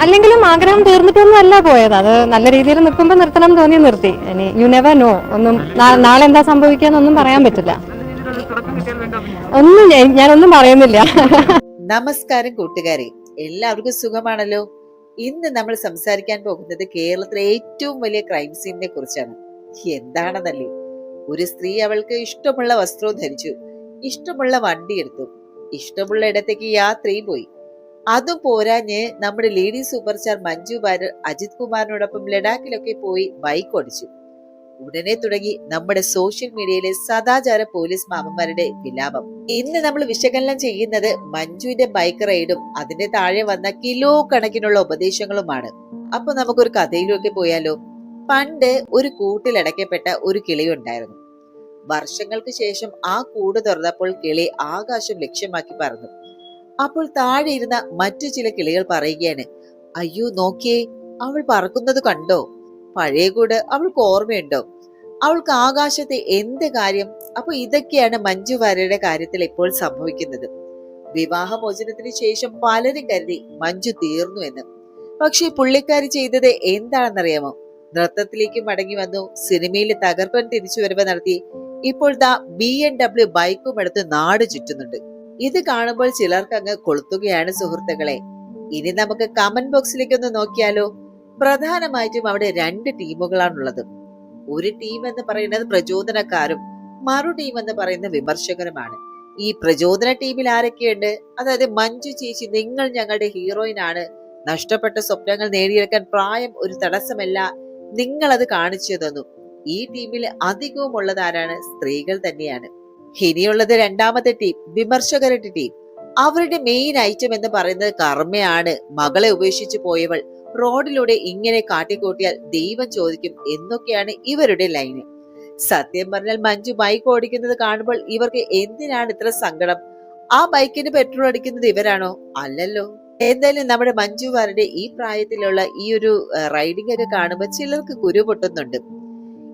അല്ലെങ്കിലും ആഗ്രഹം തീർന്നിട്ടൊന്നും അല്ല പോയത്. അത് നല്ല രീതിയിൽ നിൽക്കുമ്പോൾ നിർത്തണം തോന്നി നിർത്തി. ഇനി യു നെവർ നോ ഒന്നും നാളെ എന്താ സംഭവിക്കാന്നൊന്നും പറയാൻ പറ്റില്ല. ഒന്നും ഞാൻ- ഞാനൊന്നും പറയുന്നില്ല. നമസ്കാരം കൂട്ടുകാരെ. എല്ലാവർക്കും സുഖമാണല്ലോ? ഇന്ന് നമ്മൾ സംസാരിക്കാൻ പോകുന്നത് കേരളത്തിലെ ഏറ്റവും വലിയ ക്രൈം സീനിനെ കുറിച്ചാണ്. എന്താണെന്നല്ലേ? ഒരു സ്ത്രീ അവൾക്ക് ഇഷ്ടമുള്ള വസ്ത്രവും ധരിച്ചു. ഇഷ്ടമുള്ള വണ്ടി എടുത്തു. ഇഷ്ടമുള്ള ഇടത്തേക്ക് യാത്രയും പോയി. അതും പോരാഞ്ഞ് നമ്മുടെ lady super star Manju Warrier Ajith കുമാറിനോടൊപ്പം ലഡാക്കിലൊക്കെ പോയി ബൈക്ക് ഓടിച്ചു. ഉടനെ തുടങ്ങി നമ്മുടെ സോഷ്യൽ മീഡിയയിലെ സദാചാര പോലീസ് മാമന്മാരുടെ വിലാപം. ഇന്ന് നമ്മൾ വിശകലനം ചെയ്യുന്നത് മഞ്ജുവിന്റെ ബൈക്ക് റൈഡും അതിന്റെ താഴെ വന്ന കിലോ കണക്കിനുള്ള ഉപദേശങ്ങളുമാണ്. അപ്പൊ നമുക്കൊരു കഥയിലൊക്കെ പോയാലോ? പണ്ട് ഒരു കൂട്ടിലടയ്ക്കപ്പെട്ട ഒരു കിളിയുണ്ടായിരുന്നു വർഷങ്ങൾക്ക് ശേഷം ആ കൂട് തുറന്നപ്പോൾ കിളി ആകാശം ലക്ഷ്യമാക്കി പറന്നു. അപ്പോൾ താഴെ ഇരുന്ന മറ്റു ചില കിളികൾ പറയുകയാണ് അയ്യോ നോക്കിയേ അവൾ പറക്കുന്നത് കണ്ടോ? പഴയ കൂട് അവൾക്ക് ഓർമ്മയുണ്ടോ? അവൾക്ക് ആകാശത്തെ എന്ത് കാര്യം? അപ്പൊ ഇതൊക്കെയാണ് മഞ്ജു വാര്യരുടെ കാര്യത്തിൽ ഇപ്പോൾ സംഭവിക്കുന്നത്. വിവാഹമോചനത്തിന് ശേഷം പലരും കരുതി മഞ്ജു തീർന്നു എന്ന്. പക്ഷേ പുള്ളിക്കാരി ചെയ്തത് എന്താണെന്നറിയാമോ? നൃത്തത്തിലേക്ക് മടങ്ങി വന്നു സിനിമയിൽ തകർപ്പൻ തിരിച്ചു തിരിച്ചുവരവ് നടത്തി ഇപ്പോൾ ദാ ബി എൻ ഡബ്ല്യു ബൈക്കും എടുത്ത് നാട് ചുറ്റുന്നുണ്ട്. ഇത് കാണുമ്പോൾ ചിലർക്ക് അങ്ങ് കൊളുത്തുകയാണ് സുഹൃത്തുക്കളെ. ഇനി നമുക്ക് കമന്റ് ബോക്സിലേക്ക് ഒന്ന് നോക്കിയാലോ? പ്രധാനമായിട്ടും അവിടെ രണ്ട് ടീമുകളാണുള്ളത്. ഒരു ടീം എന്ന് പറയുന്നത് പ്രചോദനക്കാരും മറു ടീം എന്ന് പറയുന്ന വിമർശകരുമാണ്. ഈ പ്രചോദന ടീമിൽ ആരൊക്കെയുണ്ട്? അതായത് മഞ്ജു ചേച്ചി നിങ്ങൾ ഞങ്ങളുടെ ഹീറോയിനാണ് നഷ്ടപ്പെട്ട സ്വപ്നങ്ങൾ നേടിയെടുക്കാൻ പ്രായം ഒരു തടസ്സമല്ല. നിങ്ങൾ അത് കാണിച്ചു തന്നു. ഈ ടീമിൽ അധികവും ഉള്ളതാരാണ് സ്ത്രീകൾ തന്നെയാണ്. ഇനിയുള്ളത് രണ്ടാമത്തെ ടീം വിമർശകരുടെ ടീം അവരുടെ മെയിൻ ഐറ്റം എന്ന് പറയുന്നത് കർമ്മയാണ്. മകളെ ഉപേക്ഷിച്ച് പോയവൾ റോഡിലൂടെ ഇങ്ങനെ കാട്ടിക്കൂട്ടിയാൽ ദൈവം ചോദിക്കും എന്നൊക്കെയാണ് ഇവരുടെ ലൈന് സത്യം പറഞ്ഞാൽ മഞ്ജു ബൈക്ക് ഓടിക്കുന്നത് കാണുമ്പോൾ ഇവർക്ക് എന്തിനാണ് ഇത്ര സങ്കടം? ആ ബൈക്കിന് പെട്രോൾ അടിക്കുന്നത് ഇവരാണോ? അല്ലല്ലോ. എന്തായാലും നമ്മുടെ മഞ്ജുവാരുടെ ഈ പ്രായത്തിലുള്ള ഈ ഒരു റൈഡിംഗ് ഒക്കെ കാണുമ്പോൾ ചിലർക്ക് കുരു പൊട്ടുന്നുണ്ട്.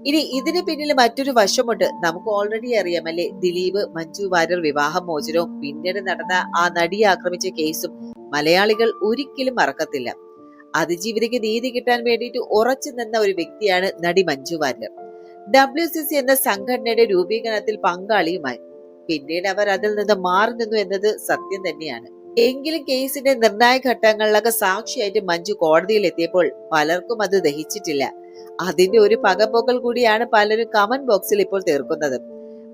ഇനി ഇതിന് പിന്നിൽ മറ്റൊരു വശമുണ്ട്. നമുക്ക് ഓൾറെഡി അറിയാം അല്ലെ? ദിലീപ് മഞ്ജു വാര്യർ വിവാഹ മോചനവും പിന്നീട് നടന്ന ആ നടിയെ ആക്രമിച്ച കേസും മലയാളികൾ ഒരിക്കലും മറക്കത്തില്ല. അതിജീവിതയ്ക്ക് നീതി കിട്ടാൻ വേണ്ടിയിട്ട് ഉറച്ചു നിന്ന ഒരു വ്യക്തിയാണ് നടി Manju Warrier. W C C എന്ന സംഘടനയുടെ രൂപീകരണത്തിൽ പങ്കാളിയുമായി. പിന്നീട് അവർ അതിൽ നിന്ന് മാറി നിന്നു എന്നത് സത്യം തന്നെയാണ്. എങ്കിലും കേസിന്റെ നിർണായക ഘട്ടങ്ങളിലൊക്കെ സാക്ഷിയായിട്ട് മഞ്ജു കോടതിയിൽ എത്തിയപ്പോൾ പലർക്കും അത് ദഹിച്ചിട്ടില്ല. അതിന്റെ ഒരു പകപോക്കൽ കൂടിയാണ് പലരും കമന്റ് ബോക്സിൽ ഇപ്പോൾ തീർക്കുന്നത്.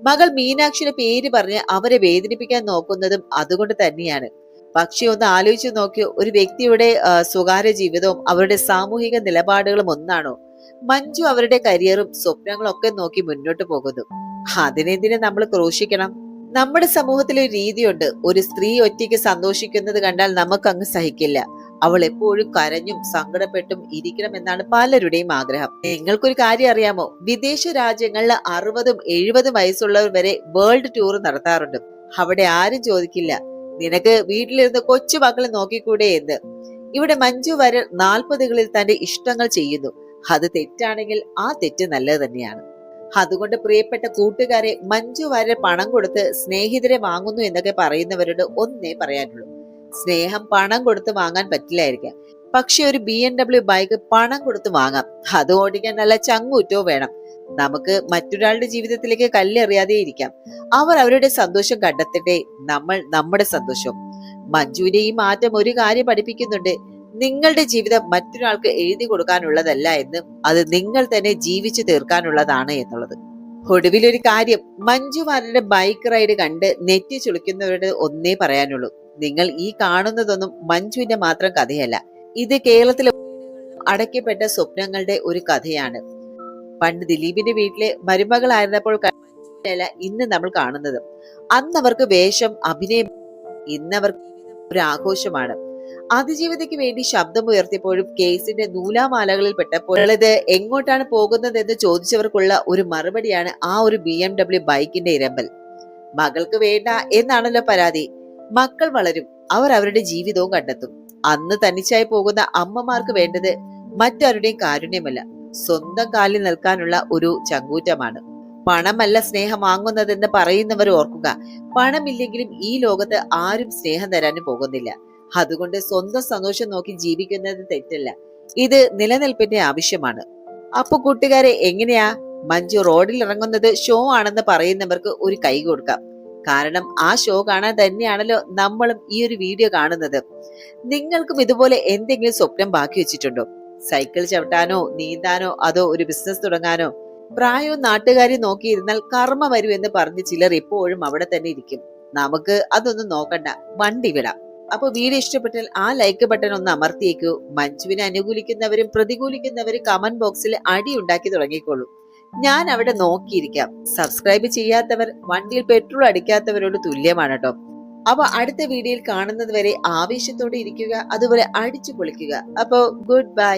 മകൾ മീനാക്ഷിയുടെ പേര് പറഞ്ഞ് അവരെ വേദനിപ്പിക്കാൻ നോക്കുന്നതും അതുകൊണ്ട് തന്നെയാണ്. പക്ഷെ ഒന്ന് ആലോചിച്ചു നോക്കിയോ ഒരു വ്യക്തിയുടെ സ്വകാര്യ ജീവിതവും അവരുടെ സാമൂഹിക നിലപാടുകളും ഒന്നാണോ? മഞ്ജു അവരുടെ കരിയറും സ്വപ്നങ്ങളും ഒക്കെ നോക്കി മുന്നോട്ട് പോകുന്നു. അതിനെതിരെ നമ്മൾ ക്രോശിക്കണം? നമ്മുടെ സമൂഹത്തിൽ ഒരു രീതിയുണ്ട്. ഒരു സ്ത്രീ ഒറ്റയ്ക്ക് സന്തോഷിക്കുന്നത് കണ്ടാൽ നമുക്കങ്ങ് സഹിക്കില്ല. അവൾ എപ്പോഴും കരഞ്ഞും സങ്കടപ്പെട്ടും ഇരിക്കണം എന്നാണ് പലരുടെയും ആഗ്രഹം. നിങ്ങൾക്കൊരു കാര്യം അറിയാമോ? വിദേശ രാജ്യങ്ങളിൽ അറുപതും എഴുപതും വയസ്സുള്ളവർ വരെ വേൾഡ് ടൂർ നടത്താറുണ്ട്. അവിടെ ആരും ചോദിക്കില്ല. നിനക്ക് വീട്ടിലിരുന്ന് കൊച്ചു മക്കളെ നോക്കിക്കൂടെ എന്ന്. ഇവിടെ മഞ്ജു വരൽ നാൽപ്പതുകളിൽ തന്റെ ഇഷ്ടങ്ങൾ ചെയ്യുന്നു. അത് തെറ്റാണെങ്കിൽ ആ തെറ്റ് നല്ലത് തന്നെയാണ്. അതുകൊണ്ട് പ്രിയപ്പെട്ട കൂട്ടുകാരെ മഞ്ജു വരൽ പണം കൊടുത്ത് സ്നേഹിതരെ വാങ്ങുന്നു എന്നൊക്കെ പറയുന്നവരോട് ഒന്നേ പറയാനുള്ളൂ. സ്നേഹം പണം കൊടുത്ത് വാങ്ങാൻ പറ്റില്ലായിരിക്കാം. പക്ഷെ ഒരു ബി എം ഡബ്ല്യു ബൈക്ക് പണം കൊടുത്ത് വാങ്ങാം. അത് ഓടിക്കാൻ നല്ല ചങ്ങൂറ്റോ വേണം. നമുക്ക് മറ്റൊരാളുടെ ജീവിതത്തിലേക്ക് കല്ലെറിയാതെ ഇരിക്കാം. അവർ അവരുടെ സന്തോഷം കണ്ടെത്തട്ടെ. നമ്മൾ നമ്മുടെ സന്തോഷം. മഞ്ജുവിന്റെ ഈ മാറ്റം ഒരു കാര്യം പഠിപ്പിക്കുന്നുണ്ട്. നിങ്ങളുടെ ജീവിതം മറ്റൊരാൾക്ക് എഴുതി കൊടുക്കാനുള്ളതല്ല എന്നും അത് നിങ്ങൾ തന്നെ ജീവിച്ചു തീർക്കാനുള്ളതാണ് എന്നുള്ളത്. ഒടുവിലൊരു കാര്യം. മഞ്ജുമാരുടെ ബൈക്ക് റൈഡ് കണ്ട് നെറ്റി ചുളിക്കുന്നവരുടെ ഒന്നേ പറയാനുള്ളൂ. നിങ്ങൾ ഈ കാണുന്നതൊന്നും മഞ്ജുവിന്റെ മാത്രം കഥയല്ല. ഇത് കേരളത്തിലെ അടയ്ക്കപ്പെട്ട സ്വപ്നങ്ങളുടെ ഒരു കഥയാണ്. പണ്ട് ദിലീപിന്റെ വീട്ടിലെ മരുമകളായിരുന്നപ്പോൾ ഇന്ന് നമ്മൾ കാണുന്നത്. അന്ന് അവർക്ക് വേഷം അഭിനയം ഇന്നവർക്ക് ഒരു ആഘോഷമാണ്. അതിജീവിതയ്ക്ക് വേണ്ടി ശബ്ദം ഉയർത്തിയപ്പോഴും കേസിന്റെ നൂലാമാലകളിൽ പെട്ടപ്പോൾ ഇത് എങ്ങോട്ടാണ് പോകുന്നത് എന്ന് ചോദിച്ചവർക്കുള്ള ഒരു മറുപടിയാണ് ആ ഒരു ബി എം ഡബ്ല്യു ബൈക്കിന്റെ ഇരമ്പൽ. മകൾക്ക് വേണ്ട എന്നാണല്ലോ പരാതി. മക്കൾ വളരും. അവർ അവരുടെ ജീവിതവും കണ്ടെത്തും. അന്ന് തനിച്ചായി പോകുന്ന അമ്മമാർക്ക് വേണ്ടത് മറ്റാരുടെയും കാരുണ്യമല്ല. സ്വന്തം കാലിൽ നിൽക്കാനുള്ള ഒരു ചങ്കൂറ്റമാണ്. പണമല്ല സ്നേഹം വാങ്ങുന്നതെന്ന് പറയുന്നവർ ഓർക്കുക. പണമില്ലെങ്കിലും ഈ ലോകത്ത് ആരും സ്നേഹം തരാനും പോകുന്നില്ല. അതുകൊണ്ട് സ്വന്തം സന്തോഷം നോക്കി ജീവിക്കുന്നത് തെറ്റല്ല. ഇത് നിലനിൽപ്പിന്റെ ആവശ്യമാണ്. അപ്പൊ കൂട്ടുകാരെ എങ്ങനെയാ? മഞ്ജു റോഡിൽ ഇറങ്ങുന്നത് ഷോ ആണെന്ന് പറയുന്നവർക്ക് ഒരു കൈ കൊടുക്കാം. കാരണം ആ ഷോ കാണാൻ തന്നെയാണല്ലോ നമ്മളും ഈ ഒരു വീഡിയോ കാണുന്നത്. നിങ്ങൾക്കും ഇതുപോലെ എന്തെങ്കിലും സ്വപ്നം ബാക്കി വെച്ചിട്ടുണ്ടോ? സൈക്കിൾ ചവിട്ടാനോ നീന്താനോ അതോ ഒരു ബിസിനസ് തുടങ്ങാനോ? പ്രായവും നാട്ടുകാരെയും നോക്കിയിരുന്നാൽ കർമ്മ വരൂ എന്ന് പറഞ്ഞ് ചിലർ ഇപ്പോഴും അവിടെ തന്നെ ഇരിക്കും. നമുക്ക് അതൊന്നും നോക്കണ്ട വണ്ടി വിടാം. അപ്പൊ വീഡിയോ ഇഷ്ടപ്പെട്ടാൽ ആ ലൈക്ക് ബട്ടൺ ഒന്ന് അമർത്തിയേക്കൂ. മഞ്ജുവിനെ അനുകൂലിക്കുന്നവരും പ്രതികൂലിക്കുന്നവരും കമന്റ് ബോക്സിൽ അടി ഉണ്ടാക്കി തുടങ്ങിക്കോളൂ. ഞാൻ അവിടെ നോക്കിയിരിക്കാം. സബ്സ്ക്രൈബ് ചെയ്യാത്തവർ വണ്ടിയിൽ പെട്രോൾ അടിക്കാത്തവരോട് തുല്യമാണ് കേട്ടോ അപ്പൊ അടുത്ത വീഡിയോയിൽ കാണുന്നത് വരെ ആവേശത്തോടെ ഇരിക്കുക അതുപോലെ അടിച്ചു പൊളിക്കുക. അപ്പോ ഗുഡ് ബൈ